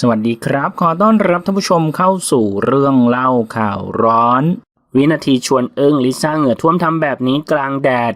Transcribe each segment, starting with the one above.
สวัสดีครับ ขอต้อนรับท่านผู้ชมเข้าสู่เรื่องเล่าข่าวร้อน วินาทีชวนเอึ้งลิซ่าเหงื่อท่วมทำแบบนี้กลางแดด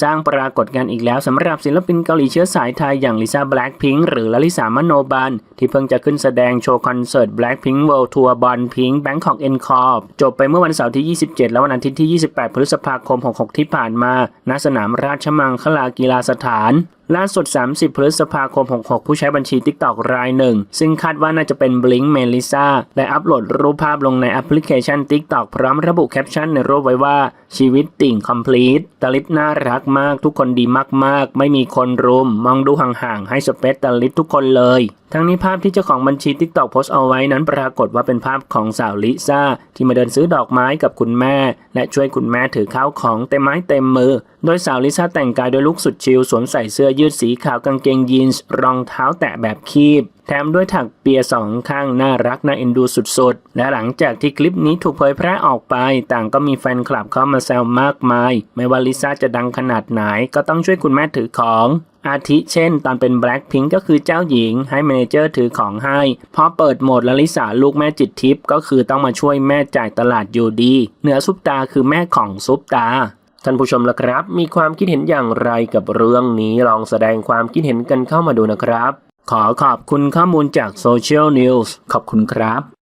สร้างปรากฏการณ์อีกแล้วสำหรับศิลปินเกาหลีเชื้อสายไทยอย่างลิซ่าแบล็คพิงหรือลลิสามโนบัน ที่เพิ่งจะขึ้นแสดงโชว์คอนเสิร์ต Blackpink World Tour บอลพิงแบงคอกเอ็นคอร์จบไปเมื่อวันเสาร์ที่ 27 และวันอาทิตย์ที่ 28 พฤษภาคม 66 ที่ผ่านมาณสนามราชมังคลากีฬาสถาน ล่าสุด 30 พฤษภาคม 66 ผู้ใช้บัญชี TikTok รายหนึ่ง ซึ่งคาดว่าน่าจะเป็น Blink Melissa ได้อัปโหลดรูปภาพลงในแอปพลิเคชัน TikTok พร้อมระบุแคปชั่นในรูปไว้ว่า ชีวิตติ่ง complete ตลิปน่ารักมาก ทุกคนดีมากๆ ไม่มีคนรุม มองดูห่างๆ ให้สเปซตลิปทุกคนเลยทั้งนี้ภาพที่เจ้าของบัญชี TikTok โพสต์เอาไว้นั้นปรากฏว่าเป็นภาพของสาวลิซ่า ที่มาเดินซื้อดอกไม้กับคุณแม่ และช่วยคุณแม่ถือข้าวของเต็มไม้เต็มมือ โดยสาวลิซ่าแต่งกายโดยลุคสุดชิลสวมใส่เสื้อยืดสีขาวกางเกงยีนส์รองเท้าแตะแบบคีบ แถมด้วยถักเปียสองข้างน่ารักน่าเอ็นดูสุดๆ และหลังจากที่คลิปนี้ถูกเผยแพร่ออกไป ต่างก็มีแฟนคลับเข้ามาแซวมากมาย ไม่ว่าลิซ่าจะดังขนาดไหนก็ต้องช่วยคุณแม่ถือของอาทิเช่น ตอนเป็น Blackpink ก็คือเจ้าหญิงให้เมเนเจอร์ถือของให้ พอเปิดโหมดลลิสาลูกแม่จิตทิพย์ก็คือต้องมาช่วยแม่จ่ายตลาดอยู่ดี เหนือซุปตาคือแม่ของซุปตาท่านผู้ชมละครับ มีความคิดเห็นอย่างไรกับเรื่องนี้ลองแสดงความคิดเห็นกันเข้ามาดูนะครับ ขอขอบคุณข้อมูลจากโซเชียลนิวส์ขอบคุณครับ